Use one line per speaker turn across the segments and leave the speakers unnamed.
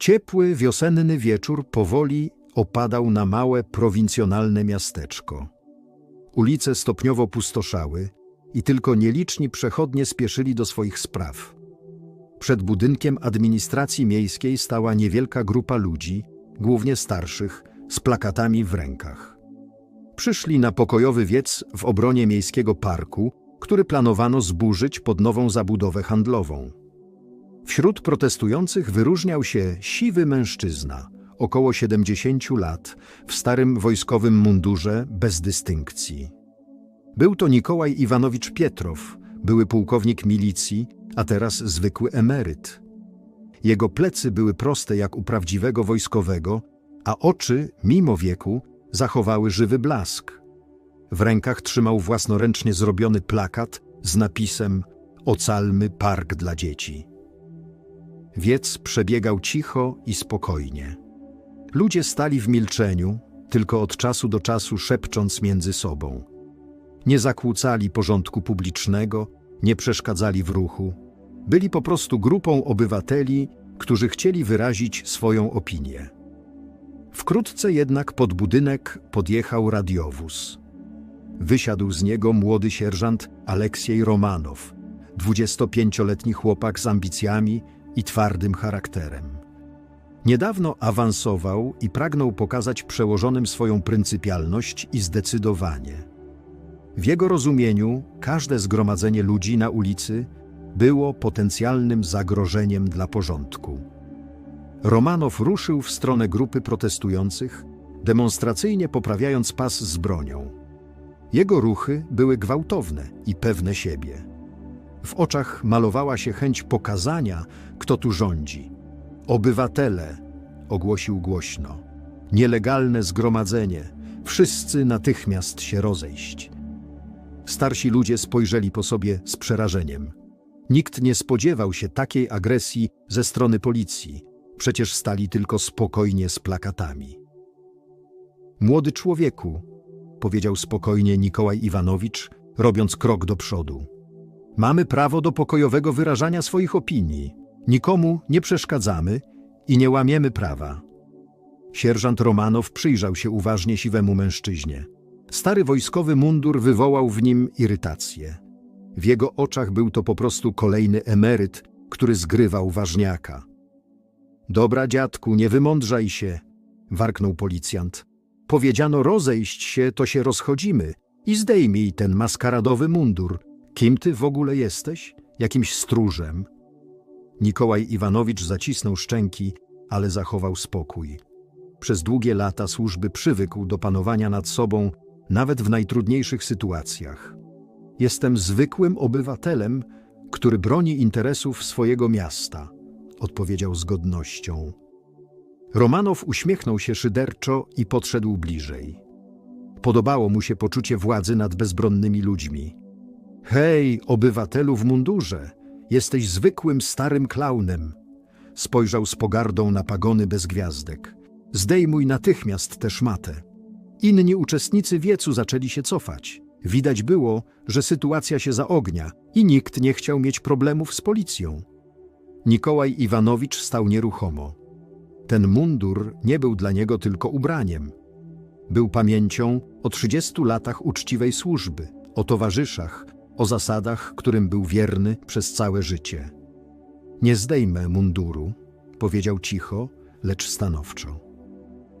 Ciepły, wiosenny wieczór powoli opadał na małe, prowincjonalne miasteczko. Ulice stopniowo pustoszały i tylko nieliczni przechodnie spieszyli do swoich spraw. Przed budynkiem administracji miejskiej stała niewielka grupa ludzi, głównie starszych, z plakatami w rękach. Przyszli na pokojowy wiec w obronie miejskiego parku, który planowano zburzyć pod nową zabudowę handlową. Wśród protestujących wyróżniał się siwy mężczyzna, około 70 lat, w starym wojskowym mundurze bez dystynkcji. Był to Nikołaj Iwanowicz Pietrow, były pułkownik milicji, a teraz zwykły emeryt. Jego plecy były proste jak u prawdziwego wojskowego, a oczy, mimo wieku, zachowały żywy blask. W rękach trzymał własnoręcznie zrobiony plakat z napisem Ocalmy park dla dzieci. Wiec przebiegał cicho i spokojnie. Ludzie stali w milczeniu, tylko od czasu do czasu szepcząc między sobą. Nie zakłócali porządku publicznego, nie przeszkadzali w ruchu. Byli po prostu grupą obywateli, którzy chcieli wyrazić swoją opinię. Wkrótce jednak pod budynek podjechał radiowóz. Wysiadł z niego młody sierżant Aleksiej Romanow, 25-letni chłopak z ambicjami i twardym charakterem. Niedawno awansował i pragnął pokazać przełożonym swoją pryncypialność i zdecydowanie. W jego rozumieniu każde zgromadzenie ludzi na ulicy było potencjalnym zagrożeniem dla porządku. Romanow ruszył w stronę grupy protestujących, demonstracyjnie poprawiając pas z bronią. Jego ruchy były gwałtowne i pewne siebie. W oczach malowała się chęć pokazania, kto tu rządzi. Obywatele, ogłosił głośno. Nielegalne zgromadzenie. Wszyscy natychmiast się rozejść. Starsi ludzie spojrzeli po sobie z przerażeniem. Nikt nie spodziewał się takiej agresji ze strony policji. Przecież stali tylko spokojnie z plakatami. Młody człowieku, powiedział spokojnie Nikołaj Iwanowicz, robiąc krok do przodu. Mamy prawo do pokojowego wyrażania swoich opinii. Nikomu nie przeszkadzamy i nie łamiemy prawa. Sierżant Romanow przyjrzał się uważnie siwemu mężczyźnie. Stary wojskowy mundur wywołał w nim irytację. W jego oczach był to po prostu kolejny emeryt, który zgrywał ważniaka. Dobra, dziadku, nie wymądrzaj się, warknął policjant. Powiedziano rozejść się, to się rozchodzimy i zdejmij ten maskaradowy mundur. Kim ty w ogóle jesteś? Jakimś stróżem? Nikołaj Iwanowicz zacisnął szczęki, ale zachował spokój. Przez długie lata służby przywykł do panowania nad sobą, nawet w najtrudniejszych sytuacjach. Jestem zwykłym obywatelem, który broni interesów swojego miasta, odpowiedział z godnością. Romanow uśmiechnął się szyderczo i podszedł bliżej. Podobało mu się poczucie władzy nad bezbronnymi ludźmi. Hej, obywatelu w mundurze, jesteś zwykłym starym klaunem. Spojrzał z pogardą na pagony bez gwiazdek. Zdejmuj natychmiast tę szmatę. Inni uczestnicy wiecu zaczęli się cofać. Widać było, że sytuacja się zaognia i nikt nie chciał mieć problemów z policją. Nikołaj Iwanowicz stał nieruchomo. Ten mundur nie był dla niego tylko ubraniem. Był pamięcią o 30 latach uczciwej służby, o towarzyszach, o zasadach, którym był wierny przez całe życie. Nie zdejmę munduru, powiedział cicho, lecz stanowczo.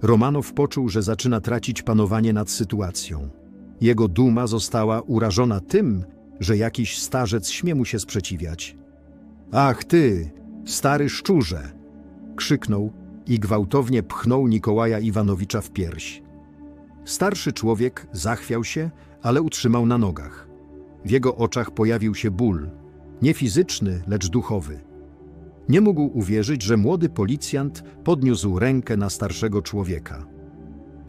Romanow poczuł, że zaczyna tracić panowanie nad sytuacją. Jego duma została urażona tym, że jakiś starzec śmie mu się sprzeciwiać. Ach ty, stary szczurze! krzyknął i gwałtownie pchnął Nikołaja Iwanowicza w pierś. Starszy człowiek zachwiał się, ale utrzymał na nogach. W jego oczach pojawił się ból, nie fizyczny, lecz duchowy. Nie mógł uwierzyć, że młody policjant podniósł rękę na starszego człowieka.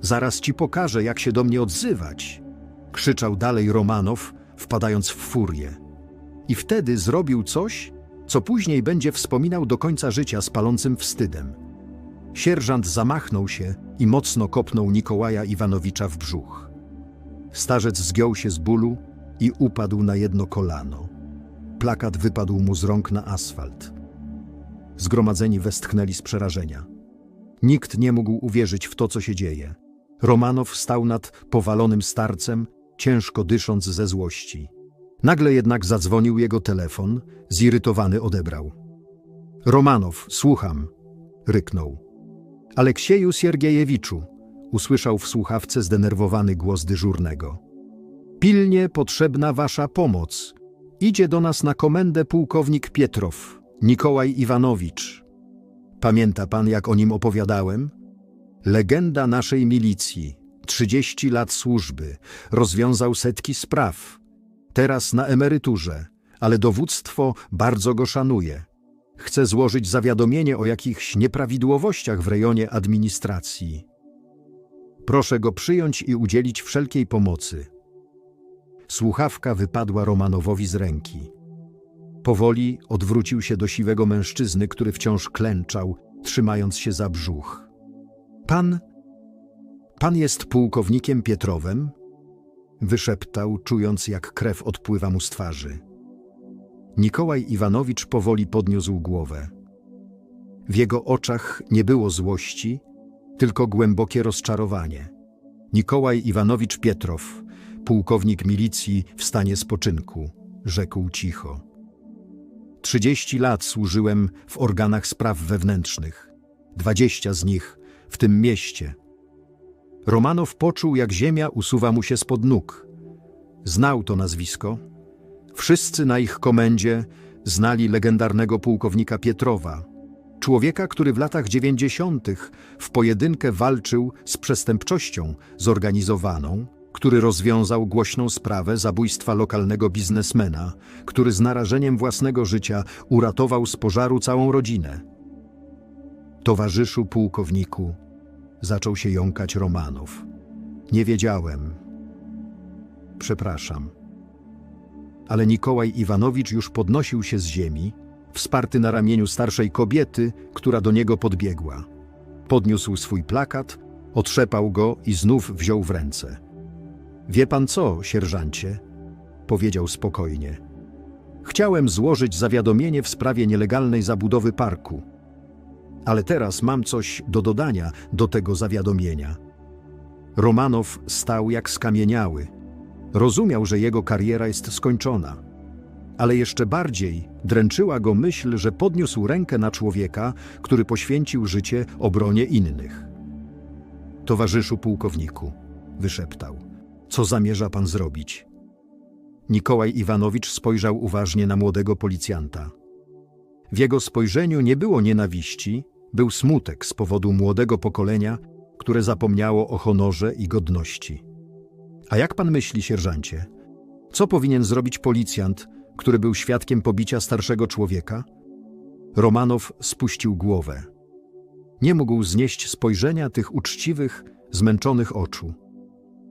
Zaraz ci pokażę, jak się do mnie odzywać, krzyczał dalej Romanow, wpadając w furię. I wtedy zrobił coś, co później będzie wspominał do końca życia z palącym wstydem. Sierżant zamachnął się i mocno kopnął Nikołaja Iwanowicza w brzuch. Starzec zgiął się z bólu i upadł na jedno kolano. Plakat wypadł mu z rąk na asfalt. Zgromadzeni westchnęli z przerażenia. Nikt nie mógł uwierzyć w to, co się dzieje. Romanow stał nad powalonym starcem, ciężko dysząc ze złości. Nagle jednak zadzwonił jego telefon, zirytowany odebrał. Romanow, słucham, ryknął. Aleksieju Siergiejewiczu, usłyszał w słuchawce zdenerwowany głos dyżurnego. Pilnie potrzebna wasza pomoc. Idzie do nas na komendę pułkownik Pietrow, Nikołaj Iwanowicz. Pamięta pan, jak o nim opowiadałem? Legenda naszej milicji, 30 lat służby, rozwiązał setki spraw. Teraz na emeryturze, ale dowództwo bardzo go szanuje. Chce złożyć zawiadomienie o jakichś nieprawidłowościach w rejonie administracji. Proszę go przyjąć i udzielić wszelkiej pomocy. Słuchawka wypadła Romanowowi z ręki. Powoli odwrócił się do siwego mężczyzny, który wciąż klęczał, trzymając się za brzuch. Pan. Pan jest pułkownikiem Pietrowem? Wyszeptał, czując jak krew odpływa mu z twarzy. Nikołaj Iwanowicz powoli podniósł głowę. W jego oczach nie było złości, tylko głębokie rozczarowanie. Nikołaj Iwanowicz Pietrow, pułkownik milicji w stanie spoczynku, rzekł cicho. Trzydzieści lat służyłem w organach spraw wewnętrznych, dwadzieścia z nich w tym mieście. Romanow poczuł, jak ziemia usuwa mu się spod nóg. Znał to nazwisko. Wszyscy na ich komendzie znali legendarnego pułkownika Pietrowa, człowieka, który w latach dziewięćdziesiątych w pojedynkę walczył z przestępczością zorganizowaną, który rozwiązał głośną sprawę zabójstwa lokalnego biznesmena, który z narażeniem własnego życia uratował z pożaru całą rodzinę. Towarzyszu pułkowniku, zaczął się jąkać Romanów. Nie wiedziałem. Przepraszam. Ale Nikołaj Iwanowicz już podnosił się z ziemi, wsparty na ramieniu starszej kobiety, która do niego podbiegła. Podniósł swój plakat, otrzepał go i znów wziął w ręce. Wie pan co, sierżancie? Powiedział spokojnie. Chciałem złożyć zawiadomienie w sprawie nielegalnej zabudowy parku. Ale teraz mam coś do dodania do tego zawiadomienia. Romanow stał jak skamieniały. Rozumiał, że jego kariera jest skończona. Ale jeszcze bardziej dręczyła go myśl, że podniósł rękę na człowieka, który poświęcił życie obronie innych. Towarzyszu pułkowniku, wyszeptał. Co zamierza pan zrobić? Nikołaj Iwanowicz spojrzał uważnie na młodego policjanta. W jego spojrzeniu nie było nienawiści, był smutek z powodu młodego pokolenia, które zapomniało o honorze i godności. A jak pan myśli, sierżancie? Co powinien zrobić policjant, który był świadkiem pobicia starszego człowieka? Romanow spuścił głowę. Nie mógł znieść spojrzenia tych uczciwych, zmęczonych oczu.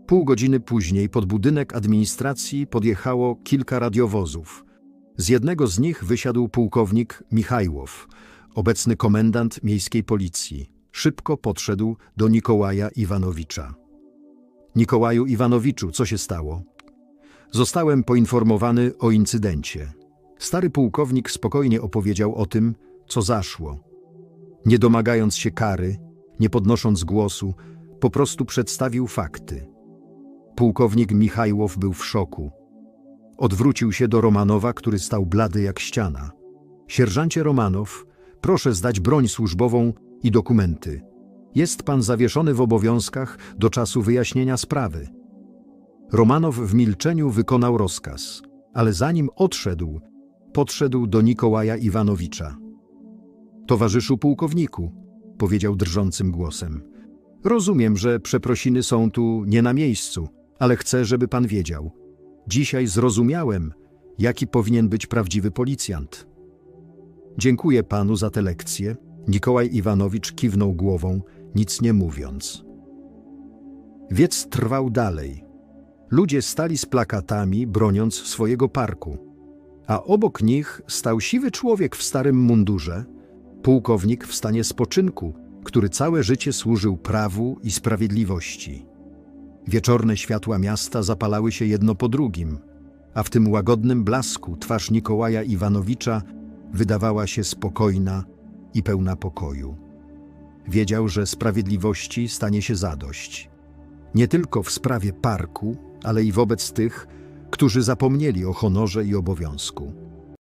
Pół godziny później pod budynek administracji podjechało kilka radiowozów. Z jednego z nich wysiadł pułkownik Michajłow, obecny komendant miejskiej policji. Szybko podszedł do Nikołaja Iwanowicza. Nikołaju Iwanowiczu, co się stało? Zostałem poinformowany o incydencie. Stary pułkownik spokojnie opowiedział o tym, co zaszło. Nie domagając się kary, nie podnosząc głosu, po prostu przedstawił fakty. Pułkownik Michajłow był w szoku. Odwrócił się do Romanowa, który stał blady jak ściana. Sierżancie Romanow, proszę zdać broń służbową i dokumenty. Jest pan zawieszony w obowiązkach do czasu wyjaśnienia sprawy. Romanow w milczeniu wykonał rozkaz, ale zanim odszedł, podszedł do Nikołaja Iwanowicza. Towarzyszu pułkowniku, powiedział drżącym głosem, rozumiem, że przeprosiny są tu nie na miejscu, ale chcę, żeby pan wiedział. Dzisiaj zrozumiałem, jaki powinien być prawdziwy policjant. Dziękuję panu za tę lekcję. Nikołaj Iwanowicz kiwnął głową, nic nie mówiąc. Wiec trwał dalej. Ludzie stali z plakatami, broniąc swojego parku. A obok nich stał siwy człowiek w starym mundurze, pułkownik w stanie spoczynku, który całe życie służył prawu i sprawiedliwości. Wieczorne światła miasta zapalały się jedno po drugim, a w tym łagodnym blasku twarz Nikołaja Iwanowicza wydawała się spokojna i pełna pokoju. Wiedział, że sprawiedliwości stanie się zadość. Nie tylko w sprawie parku, ale i wobec tych, którzy zapomnieli o honorze i obowiązku.